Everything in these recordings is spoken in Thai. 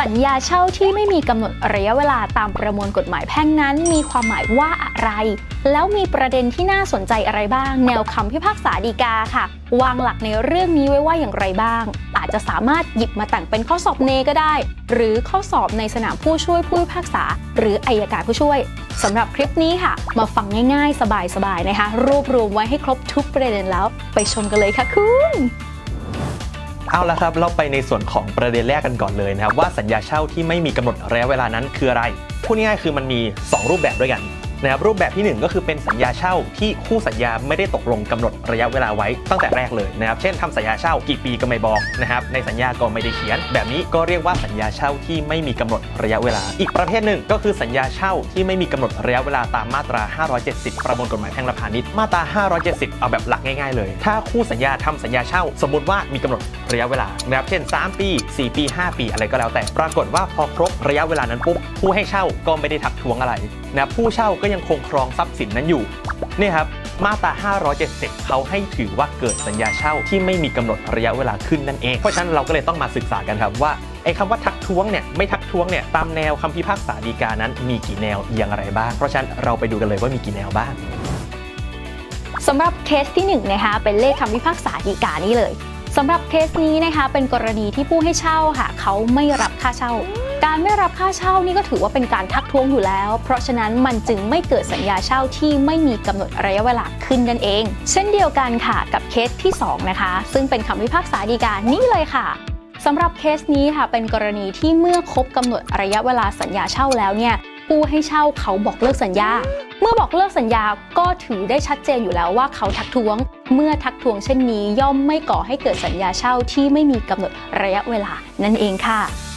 สัญญาเช่าที่ไม่มีกำหนดระยะเวลาตามประมวลกฎหมายแพ่งนั้น มีความหมายว่าอะไร แล้วมีประเด็นที่น่าสนใจอะไรบ้าง แนวคำพิพากษาฎีกาค่ะ วางหลักในเรื่องนี้ไว้ว่าอย่างไรบ้าง อาจจะสามารถหยิบมาแต่งเป็นข้อสอบเนก็ได้ หรือข้อสอบในสนามผู้ช่วยผู้พิพากษา หรืออายการผู้ช่วยสำหรับคลิปนี้ค่ะ มาฟังง่ายๆ สบายๆนะคะ รวบรวมไว้ให้ครบทุกประเด็นแล้ว ไปชมกันเลยค่ะคุณ เอาละครับ เราไปในส่วนของประเด็นแรกกันก่อนเลยนะครับว่าสัญญาเช่าที่ไม่มีกำหนดระยะเวลานั้นคืออะไรพูดง่ายๆคือมันมี 2 รูปแบบด้วยกัน นะครับรูปแบบทีหนึ่1 ก็คือเป็นสัญญาเช่าที่คู่สัญญาไม่ได้ตกลงกำหนดระยะเวลาไว้ตั้งแต่แรกเลยนะครับเช่นทำสัญญาเช่ากี่ปีก็ไม่บอกนะครับในสัญญาก็ไม่ได้เขียน แบบนี้ก็เรียกว่าสัญญาเช่าที่ไม่มีกำหนดระยะเวลา อีกประเภทหนึ่งก็คือสัญญาเช่าที่ไม่มีกำหนดระยะเวลาตามมาตรา 570 ประมวลกฎหมายแพ่งและพาณิชย์มาตรา 570 เอาแบบหลักง่ายๆ เลย ถ้าคู่สัญญาทำสัญญาเช่า สมมติว่ามีกำหนดระยะเวลานะครับเช่น 3 ปี 4 ปี 5 ปีอะไรก็แล้วแต่ ปรากฏว่าพอครบระยะเวลานั้นปุ๊บผู้ให้เช่าก็ไม่ได้ทักท้วงอะไรนะผู้เช่าก็ยังคงครองทรัพย์สินนั้นอยู่เนี่ยครับมาตรา 570 เขาให้ถือว่าเกิดสัญญาเช่าที่ไม่มีกำหนดระยะเวลาขึ้นนั่นเอง เพราะฉะนั้นเราก็เลยต้องมาศึกษากันครับว่าไอ้คำว่าทักท้วงเนี่ยไม่ทักท้วงเนี่ยตามแนวคำพิพากษาฎีกานั้นมีกี่แนวอย่างไรบ้าง เพราะฉะนั้นเราไปดูกันเลยว่ามีกี่แนวบ้างสำหรับเคสที่1นงนะคะเป็นเลขคำพิพากษาฎีกานี่เลยสำหรับเคสนี้นะคะเป็นกรณีที่ผู้ให้เช่าค่ะเขาไม่รับค่าเช่า การไม่รับค่าเช่านี่ก็ถือว่าเป็นการทักท้วงอยู่แล้ว เพราะฉะนั้นมันจึงไม่เกิดสัญญาเช่าที่ไม่มีกำหนดระยะเวลาขึ้นนั่นเอง เช่นเดียวกันค่ะกับเคสที่ 2 นะคะ ซึ่งเป็นคำพิพากษาฎีกานี่เลยค่ะสำหรับเคสนี้ค่ะเป็นกรณีที่เมื่อครบกำหนดระยะเวลาสัญญาเช่าแล้วเนี่ยผู้ให้เช่าเขาบอกเลิกสัญญา เมื่อบอกเลิกสัญญาก็ถือได้ชัดเจนอยู่แล้วว่าเขาทักท้วง เมื่อทักท้วงเช่นนี้ย่อมไม่ก่อให้เกิดสัญญาเช่าที่ไม่มีกำหนดระยะเวลานั่นเองค่ะ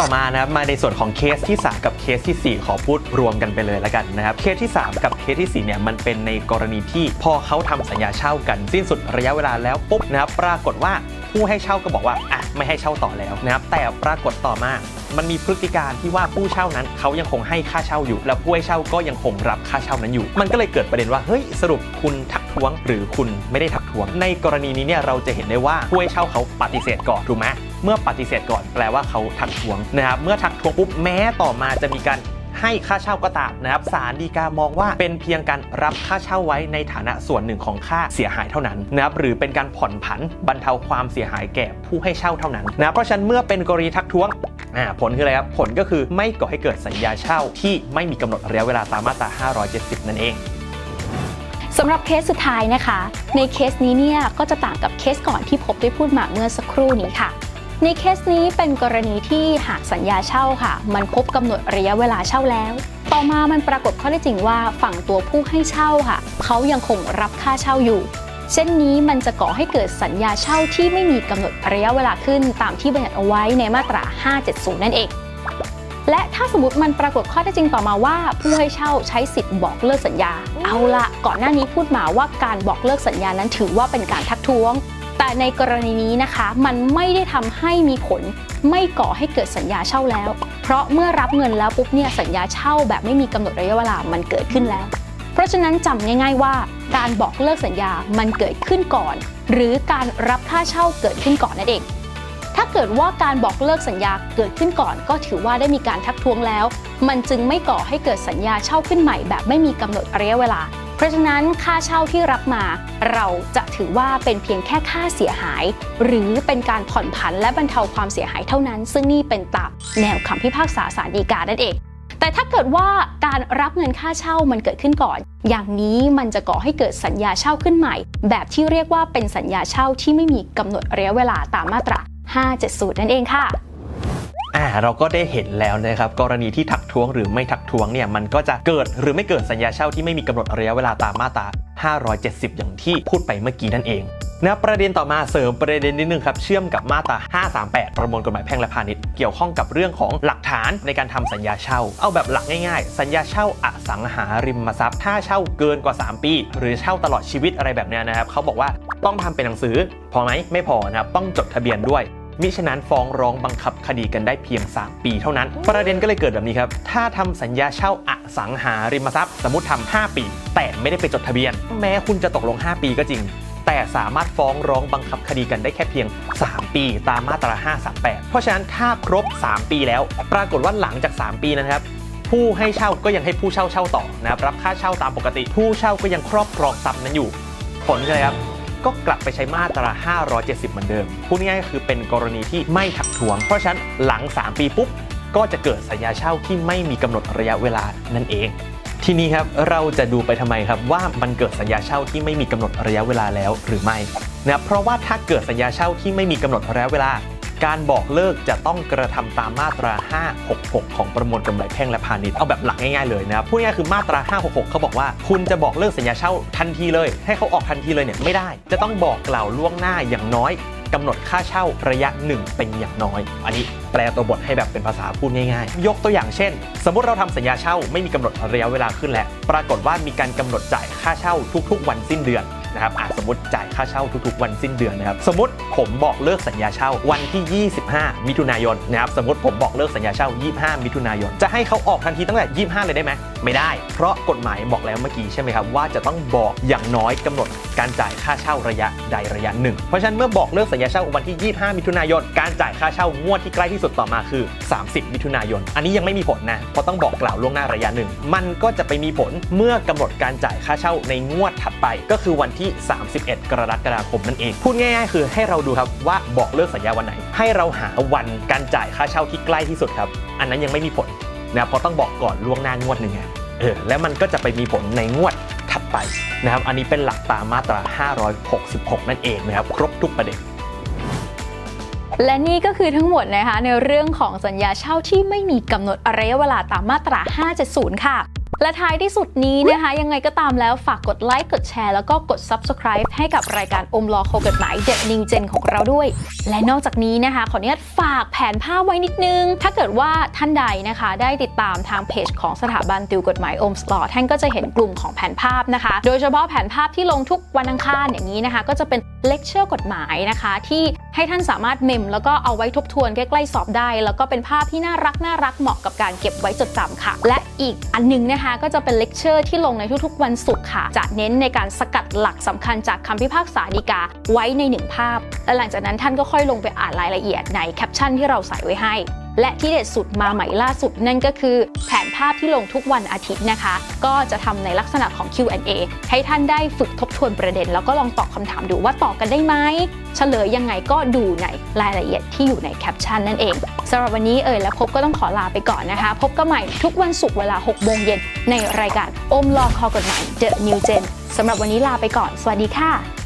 ต่อมานะครับมาในส่วนของเคสที่ 3 กับเคสทีสี่ 4 ขอพูดรวมกันไปเลยแล้วกันนะครับเคสที่ 3 กับเคสที่ 4 เนี่ยมันเป็นในกรณีที่พอเขาทำสัญญาเช่ากัน สิ้นสุดระยะเวลาแล้วปุ๊บนะครับปรากฏว่าผู้ให้เช่าก็บอกว่าอะไม่ให้เช่าต่อแล้วนะครับแต่ปรากฏต่อมามันมีพฤติการที่ว่าผู้เช่านั้นเขายังคงให้ค่าเช่าอยู่ แล้วผู้ให้เช่าก็ยังคงรับค่าเช่านั้นอยู่ มันก็เลยเกิดประเด็นว่าเฮ้ยสรุปคุณทักท้วง หรือคุณไม่ได้ทักท้วง ในกรณีนี้เนี่ยเราจะเห็นได้ว่าผู้ให้เช่าเขาปฏิเสธก่อนถูกไหม เมื่อปฏิเสธก่อนแปลว่าเขาทักท้วงนะครับเมื่อทักท้วงปุ๊บแม้ต่อมาจะมีการให้ค่าเช่าก็ตามนะครับศาลฎีกามองว่าเป็นเพียงการรับค่าเช่าไว้ในฐานะส่วนหนึ่งของค่าเสียหายเท่านั้นนะครับหรือเป็นการผ่อนผันบรรเทาความเสียหายแก่ผู้ให้เช่าเท่านั้นนะเพราะฉะนั้นเมื่อเป็นกรณีทักท้วงอ่าผลคืออะไรครับผลก็คือไม่ก่อให้เกิดสัญญาเช่าที่ไม่มีกำหนดระยะเวลาตามมาตรา 570 นั่นเองสำหรับเคสสุดท้ายนะคะ ในเคสนี้เนี่ยก็จะต่างกับเคสก่อนที่พบได้พูดมาเมื่อสักครู่นี้ค่ะ ในเคสนี้เป็นกรณีที่หากสัญญาเช่าค่ะ มันครบกำหนดระยะเวลาเช่าแล้ว ต่อมามันปรากฏข้อได้จริงว่าฝั่งตัวผู้ให้เช่าค่ะ เขายังคงรับค่าเช่าอยู่ เช่นนี้มันจะก่อให้เกิดสัญญาเช่าที่ไม่มีกำหนดระยะเวลาขึ้นตามที่บัญญัติเอาไว้ในมาตรา 570 นั่นเองและถ้าสมมติมันปรากฏข้อเท็จจริงต่อมาว่า ผู้ให้เช่าใช้สิทธิ์บอกเลิกสัญญา เอาละก่อนหน้านี้พูดมาว่าการบอกเลิกสัญญานั้นถือว่าเป็นการทักท้วง แต่ในกรณีนี้นะคะมันไม่ได้ทำให้มีผลไม่ก่อให้เกิดสัญญาเช่าแล้ว เพราะเมื่อรับเงินแล้วปุ๊บเนี่ยสัญญาเช่าแบบไม่มีกำหนดระยะเวลามันเกิดขึ้นแล้ว เพราะฉะนั้นจำง่าย ๆว่า การบอกเลิกสัญญามันเกิดขึ้นก่อน หรือการรับค่าเช่าเกิดขึ้นก่อนนั่นเองถ้าเกิดว่าการบอกเลิกสัญญาเกิดขึ้นก่อน ก็ถือว่าได้มีการทักท้วงแล้ว มันจึงไม่ก่อให้เกิดสัญญาเช่าขึ้นใหม่แบบไม่มีกำหนดระยะเวลา เพราะฉะนั้นค่าเช่าที่รับมา เราจะถือว่าเป็นเพียงแค่ค่าเสียหาย หรือเป็นการผ่อนผันและบรรเทาความเสียหายเท่านั้น ซึ่งนี่เป็นตามแนวคำพิพากษาศาลฎีกานั่นเอง แต่ถ้าเกิดว่าการรับเงินค่าเช่ามันเกิดขึ้นก่อน อย่างนี้มันจะก่อให้เกิดสัญญาเช่าขึ้นใหม่ แบบที่เรียกว่าเป็นสัญญาเช่าที่ไม่มีกำหนดระยะเวลาตามมาตรา 570 นั่นเองค่ะ เราก็ได้เห็นแล้วนะครับกรณีที่ทักท้วงหรือไม่ทักท้วงเนี่ยมันก็จะเกิดหรือไม่เกิดสัญญาเช่าที่ไม่มีกำหนดระยะเวลาตามมาตรา570 อย่างที่พูดไปเมื่อกี้นั่นเองนะประเด็นต่อมาเสริมประเด็นนิดนึงครับ เชื่อมกับมาตรา 538 ประมวลกฎหมายแพ่งและพาณิชย์เกี่ยวข้องกับเรื่องของหลักฐานในการทำสัญญาเช่า เอาแบบหลักง่ายๆ สัญญาเช่าอสังหาริมทรัพย์ ถ้าเช่าเกินกว่า 3 ปี หรือเช่าตลอดชีวิตอะไรแบบนี้นะครับเขาบอกว่าต้องทำเป็นหนังสือ พอไหมไม่พอนะครับต้องจดทะเบียนด้วย มิฉะนั้นฟ้องร้องบังคับคดีกันได้เพียง 3 ปีเท่านั้น ประเด็นก็เลยเกิดแบบนี้ครับ ถ้าทำสัญญาเช่าอสังหาริมทรัพย์ สมมติทำ5ปี แต่ไม่ได้ไปจดทะเบียน แม้คุณจะตกลง 5 ปีก็จริง แต่สามารถฟ้องร้องบังคับคดีกันได้แค่เพียง 3 ปี ตามมาตรา 538 เพราะฉะนั้นถ้าครบ 3 ปีแล้ว ปรากฏว่าหลังจาก 3 ปีนะครับผู้ให้เช่าก็ยังให้ผู้เช่าเช่าต่อนะครับรับค่าเช่าตามปกติ ผู้เช่าก็ยังครอบครองทรัพย์นั้นอยู่ ผลคืออะไรครับ ก็กลับไปใช้มาตรา 570 เหมือนเดิม พูดง่ายๆก็คือเป็นกรณีที่ไม่ถักทวง เพราะฉะนั้นหลัง 3 ปีปุ๊บ ก็จะเกิดสัญญาเช่าที่ไม่มีกำหนดระยะเวลานั่นเอง ทีนี้ครับเราจะดูไปทำไมครับว่ามันเกิดสัญญาเช่าที่ไม่มีกำหนดระยะเวลาแล้วหรือไม่นะเพราะว่าถ้าเกิดสัญญาเช่าที่ไม่มีกำหนดระยะเวลา การบอกเลิกจะต้องกระทำตามมาตรา 566 ของประมวลกำไรแพ่งและพาณิชย์ เอาแบบหลักง่ายๆเลยนะครับพูดง่ายคือมาตรา 566 เขาบอกว่า คุณจะบอกเลิกสัญญาเช่าทันทีเลย ให้เขาออกทันทีเลยเนี่ยไม่ได้ จะต้องบอกกล่าวล่วงหน้าอย่างน้อยกำหนดค่าเช่าระยะหนึ่งเป็นอย่างน้อย อันนี้แปลตัวบทให้แบบเป็นภาษาพูดง่ายๆ ยกตัวอย่างเช่น สมมติเราทำสัญญาเช่าไม่มีกำหนดระยะเวลาขึ้นแล้ว ปรากฏว่ามีการกำหนดจ่ายค่าเช่าทุก ๆ วันสิ้นเดือน นะครับอะสมมติจ่ายค่าเช่าทุกๆ วันสิ้นเดือนนะครับสมมติผมบอกเลิกสัญญาเช่าวันที่ 25 มิถุนายนนะครับสมมติผมบอกเลิกสัญญาเช่า 25 มิถุนายน จะให้เขาออกทันทีตั้งแต่ 25 เลยได้ไหมไม่ได้ เพราะกฎหมายบอกแล้วเมื่อกี้ใช่ไหมครับว่าจะต้องบอกอย่างน้อยกำหนดการจ่ายค่าเช่าระยะใดระยะหนึ่งเพราะฉะนั้นเมื่อบอกเลิกสัญญาเช่าวันที่ 25 มิถุนายน การจ่ายค่าเช่างวดที่ใกล้ที่สุดต่อมาคือ 30 มิถุนายน อันนี้ยังไม่มีผลนะเพราะต้องบอกกล่าวล่วงหน้าระยะหนึ่งมันก็จะไปมีผลเมื่อกำหนดการจ่ายค่าเช่าในงวดถัดไปก็คือวันที่ที่ 31 กรกฎาคมนั่นเอง พูดง่ายๆ คือให้เราดูครับว่าบอกเลิกสัญญาวันไหน ให้เราหาวันการจ่ายค่าเช่าที่ใกล้ที่สุดครับ อันนั้นยังไม่มีผลนะเพราะต้องบอกก่อนล่วงหน้างวดหนึ่งไงเออแล้วมันก็จะไปมีผลในงวดถัดไปนะครับ อันนี้เป็นหลักตามมาตรา 566 นั่นเองนะครับ ครบทุกประเด็นและนี่ก็คือทั้งหมดนะคะในเรื่องของสัญญาเช่าที่ไม่มีกำหนดระยะเวลาตามมาตรา 570 ค่ะ และท้ายที่สุดนี้นะคะ ยังไงก็ตามแล้วฝากกดไลค์กดแชร์แล้วก็กด Subscribe ให้กับรายการอมรอโคกฎหมายเด็ดนิวเจนของเราด้วย และนอกจากนี้นะคะ ขออนุญาตฝากแผนภาพไว้นิดนึง ถ้าเกิดว่าท่านใดนะคะ ได้ติดตามทางเพจของสถาบันติวกฎหมายอมสลอท่านก็จะเห็นกลุ่มของแผนภาพนะคะ โดยเฉพาะแผนภาพที่ลงทุกวันอังคารอย่างนี้นะคะ ก็จะเป็น เลคเชอร์กฎหมายนะคะ ที่ให้ท่านสามารถเมมแล้วก็เอาไว้ทบทวนใกล้ๆสอบได้ แล้วก็เป็นภาพที่น่ารักน่ารักเหมาะกับการเก็บไว้จดจำค่ะ และอีกอันหนึงนะคะก็จะเป็นเลคเชอร์ที่ลงในทุกๆ วันศุกร์ค่ะ จะเน้นในการสกัดหลักสำคัญจากคำพิพากษาฎีกาไว้ในหนึ่งภาพ และหลังจากนั้นท่านก็ค่อยลงไปอ่านรายละเอียดในแคปชั่นที่เราใส่ไว้ให้ และที่เด็ดสุดมาใหม่ล่าสุดนั่นก็คือแผ ภาพที่ลงทุกวันอาทิตย์นะคะ ก็จะทำในลักษณะของ Q&A ให้ท่านได้ฝึกทบทวนประเด็น แล้วก็ลองตอบคำถามดูว่าตอบกันได้ไหมเฉลยยังไงก็ดูในรายละเอียดที่อยู่ในแคปชั่นนั่นเองสำหรับวันนี้เอ่ยและพบก็ต้องขอลาไปก่อนนะคะ พบกันใหม่ทุกวันศุกร์เวลา 6 โมงเย็นในรายการอมรอคอกฎหมาย The New Gen สำหรับวันนี้ลาไปก่อน สวัสดีค่ะ